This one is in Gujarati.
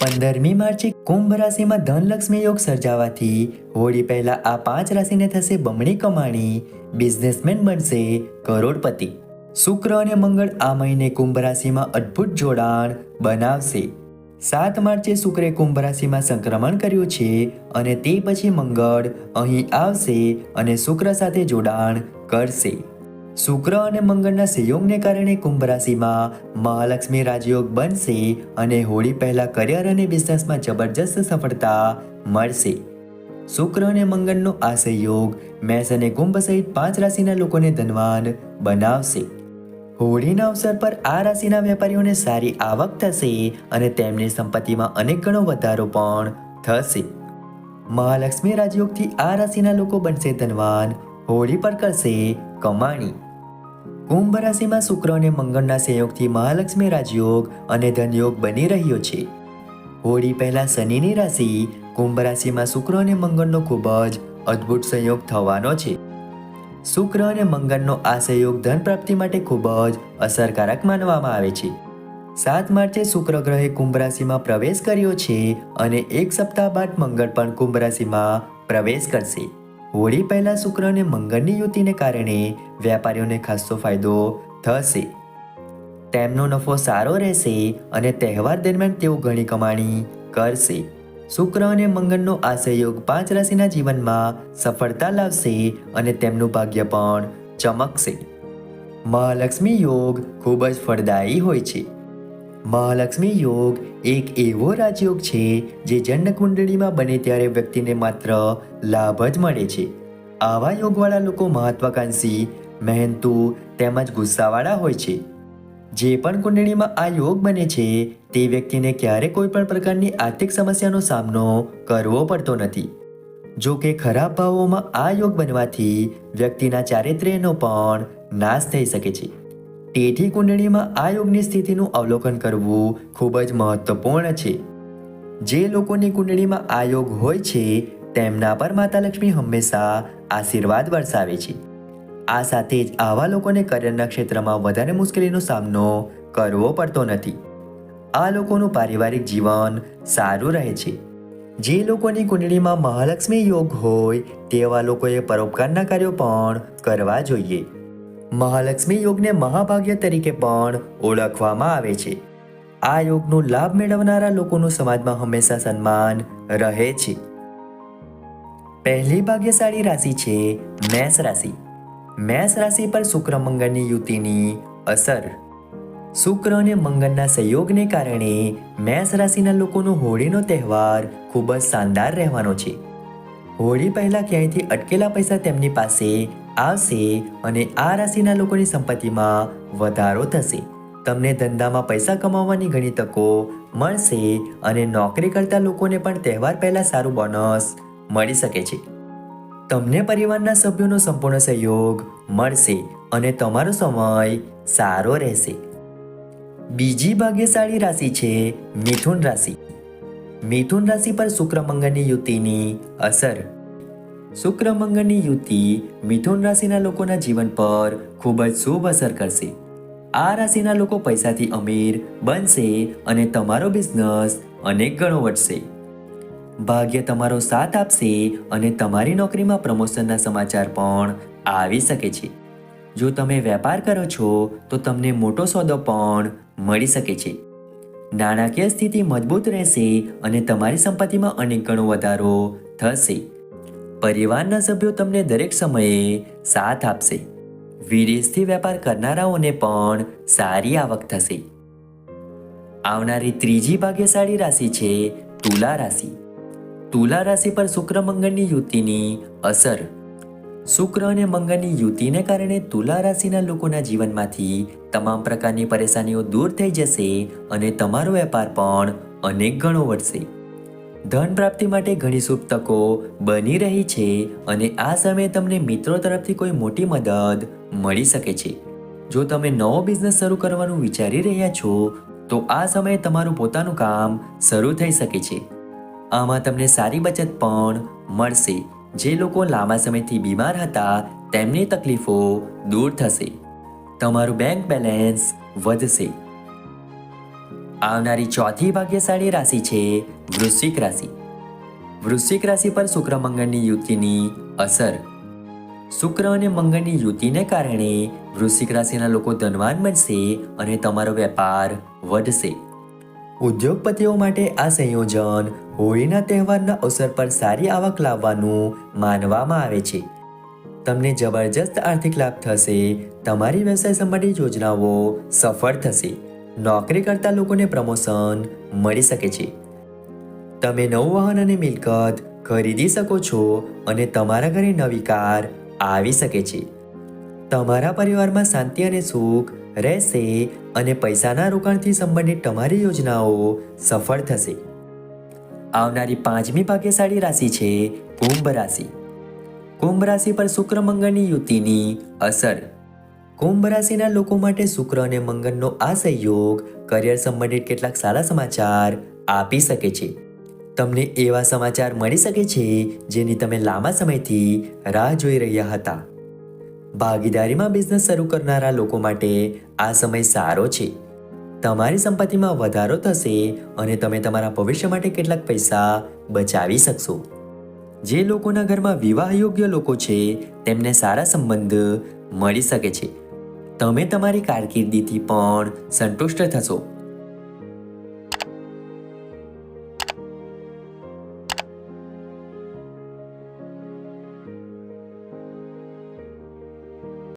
પંદરમી માર્ચે કુંભ રાશિમાં ધનલક્ષ્મી યોગ સર્જાવાથી હોળી પહેલા આ પાંચ રાશિને થશે બમણી કમાણી. બિઝનેસમેન બનશે કરોડપતિ. શુક્ર અને મંગળ આ મહિને કુંભ રાશિમાં અદ્ભુત જોડાણ બનાવશે. સાત માર્ચે શુક્રે કુંભ રાશિમાં સંક્રમણ કર્યું છે અને તે પછી મંગળ અહીં આવશે અને શુક્ર સાથે જોડાણ કરશે. શુક્ર અને મંગળના સંયોગને કારણે કુંભ રાશિમાં મહાલક્ષ્મી રાજયોગ બનશે અને હોળી પહેલા કરિયર અને બિઝનેસમાં જબરજસ્ત સફળતા મળશે. શુક્ર અને મંગળનો આ સંયોગ મેષ અને કુંભ સહિત પાંચ રાશિના લોકોને ધનવાન બનાવશે. હોળીના અવસર પર આ રાશિના વેપારીઓને સારી આવક થશે અને તેમની સંપત્તિમાં અનેક ગણો વધારો પણ થશે. મહાલક્ષ્મી રાજયોગથી આ રાશિના લોકો બનશે ધનવાન, હોળી પર કરશે કમાણી. કુંભ રાશિમાં શુક્ર અને મંગળના સંયોગથી મહાલક્ષ્મી રાજયોગ અને ધનયોગ બની રહ્યો છે. હોળી પહેલા શનિની રાશિ કુંભ રાશિમાં શુક્ર અને મંગળનો ખૂબ જ અદ્ભુત સંયોગ થવાનો છે. શુક્ર અને મંગળનો આ સંયોગ ધન પ્રાપ્તિ માટે ખૂબ જ અસરકારક માનવામાં આવે છે. સાત માર્ચે શુક્ર ગ્રહે કુંભ રાશિમાં પ્રવેશ કર્યો છે અને એક સપ્તાહ બાદ મંગળ પણ કુંભ રાશિમાં પ્રવેશ કરશે. હોળી પહેલા શુક્ર અને મંગળની યુતિને કારણે વેપારીઓને ખાસો ફાયદો થશે. તેમનો નફો સારો રહેશે અને તહેવાર દરમિયાન તેઓ ઘણી કમાણી કરશે. શુક્ર અને મંગળનો આ સહયોગ પાંચ રાશિના જીવનમાં સફળતા લાવશે અને તેમનું ભાગ્ય પણ ચમકશે. મહાલક્ષ્મી યોગ ખૂબ જ ફળદાયી હોય છે. મહાલક્ષ્મી યોગ એક એવો રાજયોગ છે જે જન્મ કુંડળીમાં બને ત્યારે વ્યક્તિને માત્ર લાભ જ મળે છે. આવા યોગવાળા લોકો મહત્વાકાંક્ષી, મહેનતુ તેમજ ગુસ્સાવાળા હોય છે. જે પણ કુંડળીમાં આ યોગ બને છે, તે વ્યક્તિને ક્યારે કોઈ પણ પ્રકારની આર્થિક સમસ્યાનો સામનો કરવો પડતો નથી. જો કે ખરાબ ભાવોમાં આ યોગ બનવાથી વ્યક્તિના ચારિત્ર્યનો પણ નાશ થઈ શકે છે. તેથી કુંડળીમાં આ યોગની સ્થિતિનું અવલોકન કરવું ખૂબ જ મહત્વપૂર્ણ છે. જે લોકોની કુંડળીમાં આ યોગ હોય છે, તેમના પર માતા લક્ષ્મી હંમેશા આશીર્વાદ વરસાવે છે. આ સાથે જ આવા લોકોને કરિયરના ક્ષેત્રમાં વધારે મુશ્કેલીનો સામનો કરવો પડતો નથી. આ લોકોનું પારિવારિક જીવન સારું રહે છે. જે લોકોની કુંડળીમાં મહાલક્ષ્મી યોગ હોય, તેવા લોકોએ પરોપકારના કાર્યો પણ કરવા જોઈએ. મહાલક્ષ્મી યોગને મહાભાગ્ય તરીકે પણ ઓળખવામાં આવે છે. આ યોગનો લાભ મેળવનારા લોકોનું સમાજમાં હંમેશા સન્માન રહે છે. પહેલી ભાગ્યશાળી રાશિ છે મેષ રાશિ. મેષ રાશિ પર શુક્ર મંગળની યુતિની અસર. શુક્ર અને મંગળના સંયોગને કારણે મેષ રાશિના લોકોનો હોળીનો તહેવાર ખૂબ જ શાનદાર રહેવાનો છે. હોળી પહેલાં ક્યાંયથી અટકેલા પૈસા તેમની પાસે આવશે અને આ રાશિના લોકોની સંપત્તિમાં વધારો થશે. તમને ધંધામાં પૈસા કમાવવાની ઘણી તકો મળશે અને નોકરી કરતા લોકોને પણ તહેવાર પહેલાં સારું બોનસ મળી શકે છે. તમને પરિવારના સભ્યોનો સંપૂર્ણ સહયોગ મળશે અને તમારો સમય સારો રહેશે. બીજી ભાગ્યશાળી રાશિ છે મિથુન રાશિ. મિથુન રાશિ પર શુક્ર, મંગળની યુતિની અસર શુક્ર મંગળની યુતિ મિથુન રાશિના લોકોના જીવન પર ખૂબ જ શુભ અસર કરશે. આ રાશિના લોકો પૈસાથી અમીર બનશે અને તમારો બિઝનેસ અનેક ગણો વધશે. ભાગ્ય તમારો સાથ આપશે અને તમારી નોકરીમાં પ્રમોશનના સમાચાર પણ આવી શકે છે. જો તમે વેપાર કરો છો, તો તમને મોટો સોદો પણ મળી શકે છે. નાણાકીય સ્થિતિ મજબૂત રહેશે અને તમારી સંપત્તિમાં અનેક ગણો વધારો થશે. પરિવારના સભ્યો તમને દરેક સમયે સાથ આપશે. વિદેશથી વેપાર કરનારાઓને પણ સારી આવક થશે. આવનારી ત્રીજી ભાગ્યશાળી રાશિ છે તુલા રાશિ. તુલા રાશિ પર શુક્ર મંગળની યુતિની અસર. શુક્ર અને મંગળની યુતિને કારણે તુલા રાશિના લોકોના જીવનમાંથી તમામ પ્રકારની પરેશાનીઓ દૂર થઈ જશે અને તમારો વેપાર પણ અનેક ગણો વધશે. ધન પ્રાપ્તિ માટે ઘણી શુભ તકો બની રહી છે અને આ સમયે તમને મિત્રો તરફથી કોઈ મોટી મદદ મળી શકે છે. જો તમે નવો બિઝનેસ શરૂ કરવાનું વિચારી રહ્યા છો, તો આ સમયે તમારું પોતાનું કામ શરૂ થઈ શકે છે. આમાં તમને સારી બચત પણ મળશે. જે લોકો લાંબા સમયથી બીમાર હતા, તેમની તકલીફો દૂર થશે. તમારું બેંક બેલેન્સ વધશે. આવનારી ચોથી ભાગ્યશાળી રાશિ છે વૃશ્ચિક રાશિ. વૃશ્ચિક રાશિ પર શુક્ર મંગળની યુતિની અસર. શુક્ર અને મંગળની યુતિને કારણે વૃશ્ચિક રાશિના લોકો ધનવાન બનશે અને તમારો વેપાર વધશે. ઉદ્યોગપતિઓ માટે આ સંયોજન હોળીના તહેવારના અવસર પર સારી આવક લાવવાનું માનવામાં આવે છે. તમને જબરજસ્ત આર્થિક લાભ થશે, તમારી વ્યવસાય સંબંધિત યોજનાઓ સફળ થશે. નોકરી કરતા લોકોને પ્રમોશન મળી શકે છે. તમે નવું વાહન અને મિલકત ખરીદી શકો છો અને તમારા ઘરે નવી કાર આવી શકે છે. તમારા પરિવારમાં શાંતિ અને સુખ રહેશે અને પૈસાના રોકાણથી સંબંધિત તમારી યોજનાઓ સફળ થશે. આવનારી પાંચમી ભાગ્યશાળી રાશિ છે કુંભ રાશિ. કુંભ રાશિ પર શુક્ર મંગળની યુતિની અસર. કુંભ રાશિના લોકો માટે શુક્ર અને મંગળનો આ સહયોગ કરિયર સંબંધિત કેટલાક સારા સમાચાર આપી શકે છે. તમને એવા સમાચાર મળી શકે છે, જેની તમે લાંબા સમયથી રાહ જોઈ રહ્યા હતા. ભાગીદારીમાં બિઝનેસ શરૂ કરનારા લોકો માટે આ સમય સારો છે. તમારી સંપત્તિમાં વધારો થશે અને તમે તમારા ભવિષ્ય માટે કેટલાક પૈસા બચાવી શકશો. જે લોકોના ઘરમાં વિવાહ યોગ્ય લોકો છે, તેમને સારા સંબંધ મળી શકે છે. તમે તમારી કારકિર્દીથી પણ સંતુષ્ટ થશો.